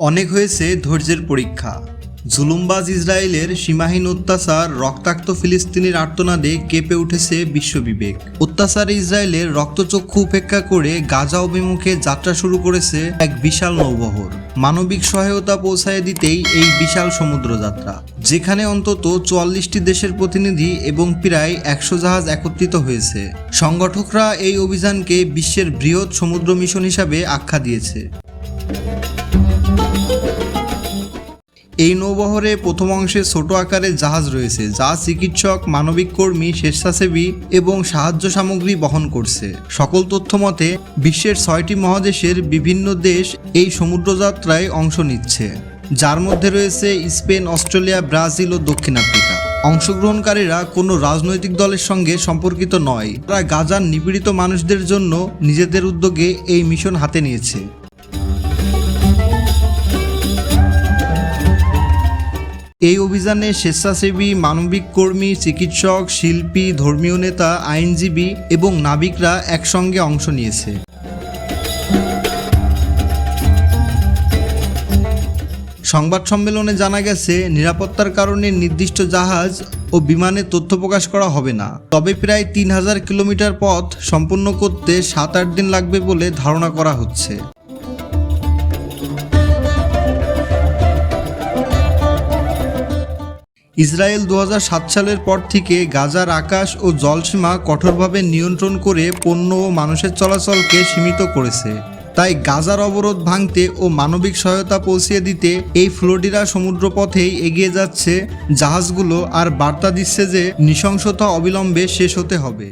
অনেক হয়েছে ধৈর্যের পরীক্ষা। জুলুমবাজ ইসরায়েলের সীমাহীন অত্যাচার, রক্তাক্ত ফিলিস্তিনির আর্তনাদে কেঁপে উঠেছে বিশ্ববিবেক। অত্যাচারে ইসরায়েলের রক্তচক্ষু উপেক্ষা করে গাজা অভিমুখে যাত্রা শুরু করেছে এক বিশাল নৌবহর। মানবিক সহায়তা পৌঁছায় দিতেই এই বিশাল সমুদ্রযাত্রা যেখানে অন্তত চুয়াল্লিশটি দেশের প্রতিনিধি এবং প্রায় একশো জাহাজ একত্রিত হয়েছে। সংগঠকরা এই অভিযানকে বিশ্বের বৃহৎ সমুদ্র মিশন হিসাবে আখ্যা দিয়েছে। এই নৌবহরে প্রথম অংশে ছোট আকারের জাহাজ রয়েছে, যা চিকিৎসক, মানবিক কর্মী, স্বেচ্ছাসেবী এবং সাহায্য সামগ্রী বহন করছে। সকল তথ্য মতে, বিশ্বের ছয়টি মহাদেশের বিভিন্ন দেশ এই সমুদ্রযাত্রায় অংশ নিচ্ছে। যার মধ্যে রয়েছে স্পেন, অস্ট্রেলিয়া, ব্রাজিল ও দক্ষিণ আফ্রিকা। অংশগ্রহণকারীরা কোনো রাজনৈতিক দলের সঙ্গে সম্পর্কিত নয়। তারা গাজার নিপীড়িত মানুষদের জন্য নিজেদের উদ্যোগে এই মিশন হাতে নিয়েছে। এই অভিযানে স্বেচ্ছাসেবী, মানবিক কর্মী, চিকিৎসক, শিল্পী, ধর্মীয় নেতা, আইনজীবী এবং নাবিকরা একসঙ্গে অংশ নিয়েছে। সংবাদ সম্মেলনে জানা গেছে, নিরাপত্তার কারণে নির্দিষ্ট জাহাজ ও বিমানে তথ্য প্রকাশ করা হবে না। তবে প্রায় তিন হাজার কিলোমিটার পথ সম্পূর্ণ করতে সাত আট দিন লাগবে বলে ধারণা করা হচ্ছে। ইসরায়েল দু হাজার সাত সালের পর থেকে গাজার আকাশ ও জলসীমা কঠোরভাবে নিয়ন্ত্রণ করে পণ্য ও মানুষের চলাচলকে সীমিত করেছে। তাই গাজার অবরোধ ভাঙতে ও মানবিক সহায়তা পৌঁছিয়ে দিতে এই ফ্লোরিডা সমুদ্রপথেই এগিয়ে যাচ্ছে জাহাজগুলো আর বার্তা দিচ্ছে যে নৃশংসতা অবিলম্বে শেষ হতে হবে।